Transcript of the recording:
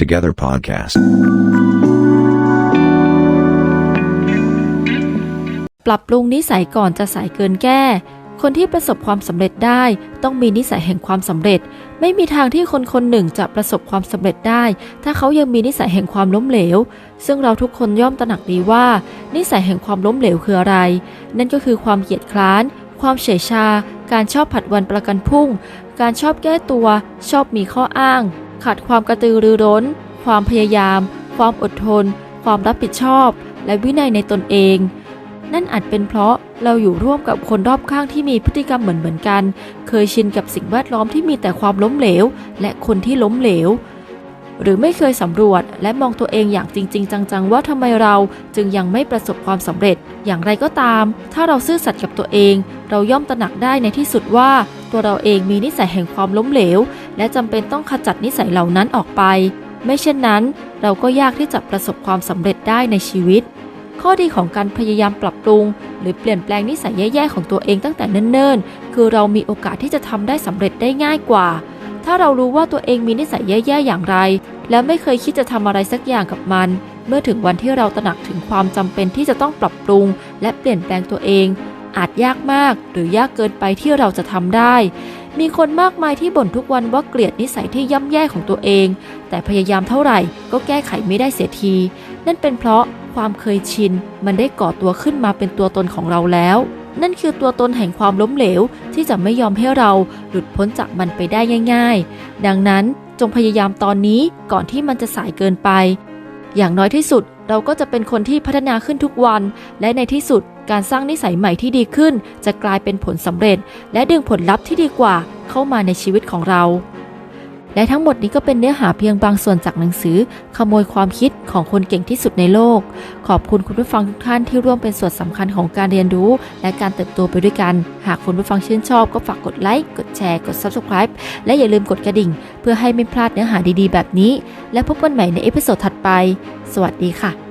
Together Podcast. ปรับปรุงนิสัยก่อนจะสายเกินแก้ คนที่ประสบความสำเร็จได้ต้องมีนิสัยแห่งความสำเร็จ ไม่มีทางที่คนคนหนึ่งจะประสบความสำเร็จได้ ถ้าเขายังมีนิสัยแห่งความล้มเหลว ซึ่งเราทุกคนย่อมตระหนักดีว่า นิสัยแห่งความล้มเหลวคืออะไร นั่นก็คือความเกียจคร้าน ความเฉยชา การชอบผัดวันประกันพรุ่ง การชอบแก้ตัว ชอบมีข้ออ้าง ขาดความกระตือรือร้น ความพยายาม ความอดทน ความรับผิดชอบ และวินัยในตนเอง นั่นอาจเป็นเพราะเราอยู่ร่วมกับคนรอบข้างที่มีพฤติกรรมเหมือนเหมือนๆกัน เคยชินกับสิ่งแวดล้อมที่มีแต่ความล้มเหลว และคนที่ล้มเหลว หรือไม่เคยสำรวจและมองตัวเองอย่างจริง ๆ จังๆ ว่าทำไมเราจึงยังไม่ประสบความสำเร็จ อย่างไรก็ตาม ถ้าเราซื่อสัตย์กับตัวเอง เราย่อมตระหนักได้ในที่สุดว่า ตัวเราเองมีนิสัยแห่งความล้มเหลว และจำเป็นต้องขจัดนิสัยเหล่านั้นออกไป ไม่เช่นนั้น เราก็ยากที่จะประสบความสำเร็จได้ในชีวิต ข้อดีของการพยายามปรับปรุง หรือเปลี่ยนแปลงนิสัยแย่ๆของตัวเองตั้งแต่เนิ่นๆ คือเรามีโอกาสที่จะทำได้สำเร็จได้ง่ายกว่า ถ้าเรารู้ว่าตัวเองมีนิสัยแย่ๆอย่างไร และไม่เคยคิดจะทำอะไรสักอย่างกับมัน เมื่อถึงวันที่เราตระหนักถึงความจำเป็นที่จะต้องปรับปรุง และเปลี่ยนแปลงตัวเอง อาจยากมากหรือยากเกินไปที่เราจะทำได้ มีคนมากมายที่บ่นทุกวันว่าเกลียดนิสัยที่ย่ำแย่ของตัวเอง แต่พยายามเท่าไหร่ก็แก้ไขไม่ได้เสียที นั่นเป็นเพราะความเคยชิน มันได้ก่อตัวขึ้นมาเป็นตัวตนของเราแล้ว นั่นคือตัวตนแห่งความล้มเหลว ที่จะไม่ยอมให้เราหลุดพ้นจากมันไปได้ง่าย ๆ ดังนั้นจงพยายามตอนนี้ก่อนที่มันจะสายเกินไป อย่างน้อยที่สุดเราก็จะเป็นคนที่พัฒนาขึ้นทุกวัน และในที่สุดการสร้างนิสัยใหม่ที่ดีขึ้น จะกลายเป็นผลสำเร็จ และดึงผลลัพธ์ที่ดีกว่าเข้ามาในชีวิตของเรา และทั้งหมดนี้ก็เป็นเนื้อหาเพียงบางส่วนจากหนังสือ ขโมยความคิดของคนเก่งที่สุดในโลก ขอบคุณคุณผู้ฟังทุกท่านที่ร่วมเป็นส่วนสำคัญของการเรียนรู้ และการเติบโตไปด้วยกัน หากคุณผู้ฟังชื่นชอบก็ฝากกดไลค์ กดแชร์ กด Subscribe และอย่าลืมกดกระดิ่ง เพื่อให้ไม่พลาดเนื้อหาดีๆ แบบนี้ และพบกันใหม่ในเอพิโซดถัดไป สวัสดีค่ะ